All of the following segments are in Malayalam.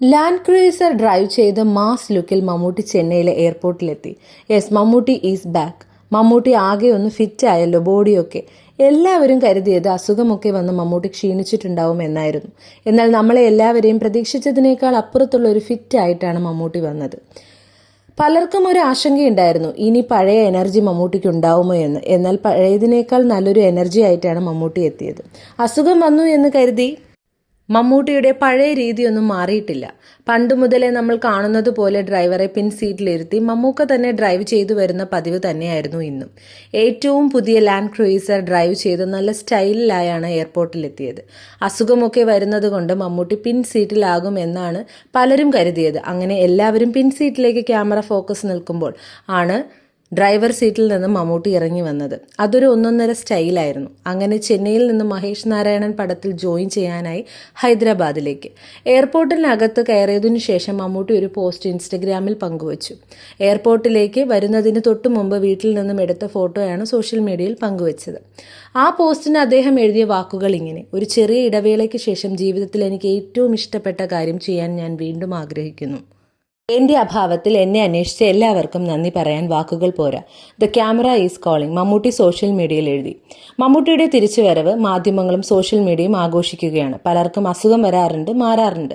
ലാൻഡ് ക്രൂയിസർ ഡ്രൈവ് ചെയ്ത് മാസ് ലുക്കിൽ മമ്മൂട്ടി ചെന്നൈയിലെ എയർപോർട്ടിലെത്തി yes Mammootty is back Mammootty ആകെ ഒന്ന് ഫിറ്റ് ആയല്ലോ ബോഡിയൊക്കെ എല്ലാവരും കരുതിയത് അസുഖമൊക്കെ വന്ന് മമ്മൂട്ടി ക്ഷീണിച്ചിട്ടുണ്ടാവും എന്നായിരുന്നു. എന്നാൽ നമ്മളെ എല്ലാവരെയും പ്രതീക്ഷിച്ചതിനേക്കാൾ അപ്പുറത്തുള്ള ഒരു ഫിറ്റ് ആയിട്ടാണ് മമ്മൂട്ടി വന്നത്. പലർക്കും ഒരു ആശങ്കയുണ്ടായിരുന്നു ഇനി പഴയ എനർജി മമ്മൂട്ടിക്ക് ഉണ്ടാവുമോ എന്ന്? എന്നാൽ പഴയതിനേക്കാൾ നല്ലൊരു എനർജി ആയിട്ടാണ് മമ്മൂട്ടി എത്തിയത്. അസുഖം വന്നു എന്ന് കരുതി മമ്മൂട്ടിയുടെ പഴയ രീതിയൊന്നും മാറിയിട്ടില്ല. പണ്ട് മുതലേ നമ്മൾ കാണുന്നത് പോലെ ഡ്രൈവറെ പിൻ സീറ്റിലിരുത്തി മമ്മൂക്ക തന്നെ ഡ്രൈവ് ചെയ്തു വരുന്ന പതിവ് തന്നെയായിരുന്നു ഇന്നും. ഏറ്റവും പുതിയ ലാൻഡ് ക്രൂയിസർ ഡ്രൈവ് ചെയ്ത് നല്ല സ്റ്റൈലിലായാണ് എയർപോർട്ടിലെത്തിയത്. അസുഖമൊക്കെ വരുന്നത് കൊണ്ട് മമ്മൂട്ടി പിൻ സീറ്റിലാകും എന്നാണ് പലരും കരുതിയത്. അങ്ങനെ എല്ലാവരും പിൻ സീറ്റിലേക്ക് ക്യാമറ ഫോക്കസ് നിൽക്കുമ്പോൾ ആണ് ഡ്രൈവർ സീറ്റിൽ നിന്ന് മമ്മൂട്ടി ഇറങ്ങി വന്നത്. അതൊരു ഒന്നൊന്നര സ്റ്റൈലായിരുന്നു. അങ്ങനെ ചെന്നൈയിൽ നിന്ന് മഹേഷ് നാരായണൻ പടത്തിൽ ജോയിൻ ചെയ്യാനായി ഹൈദരാബാദിലേക്ക്. എയർപോർട്ടിനകത്ത് കയറിയതിനു ശേഷം മമ്മൂട്ടി ഒരു പോസ്റ്റ് ഇൻസ്റ്റഗ്രാമിൽ പങ്കുവച്ചു. എയർപോർട്ടിലേക്ക് വരുന്നതിന് തൊട്ടു മുമ്പ് വീട്ടിൽ നിന്നും എടുത്ത ഫോട്ടോയാണ് സോഷ്യൽ മീഡിയയിൽ പങ്കുവച്ചത്. ആ പോസ്റ്റിന് അദ്ദേഹം എഴുതിയ വാക്കുകൾ ഇങ്ങനെ ഒരു ചെറിയ ഇടവേളയ്ക്ക് ശേഷം ജീവിതത്തിൽ എനിക്ക് ഏറ്റവും ഇഷ്ടപ്പെട്ട കാര്യം ചെയ്യാൻ ഞാൻ വീണ്ടും ആഗ്രഹിക്കുന്നു. എന്റെ അഭാവത്തിൽ എന്നെ അന്വേഷിച്ച എല്ലാവർക്കും നന്ദി പറയാൻ വാക്കുകൾ പോരാ. The camera is calling Mammootty social മീഡിയയിൽ എഴുതി. മമ്മൂട്ടിയുടെ തിരിച്ചുവരവ് മാധ്യമങ്ങളും സോഷ്യൽ മീഡിയയും ആഘോഷിക്കുകയാണ്. പലർക്കും അസുഖം വരാറുണ്ട് മാറാറുണ്ട്.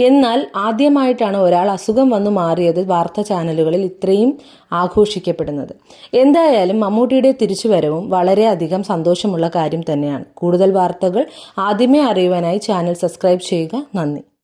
എന്നാൽ ആദ്യമായിട്ടാണ് ഒരാൾ അസുഖം വന്നു മാറിയത് വാർത്താ ചാനലുകളിൽ ഇത്രയും ആഘോഷിക്കപ്പെടുന്നത്. എന്തായാലും മമ്മൂട്ടിയുടെ തിരിച്ചുവരവും വളരെയധികം സന്തോഷമുള്ള കാര്യം തന്നെയാണ്. കൂടുതൽ വാർത്തകൾ ആദ്യമേ അറിയുവാനായി ചാനൽ സബ്സ്ക്രൈബ് ചെയ്യുക. നന്ദി.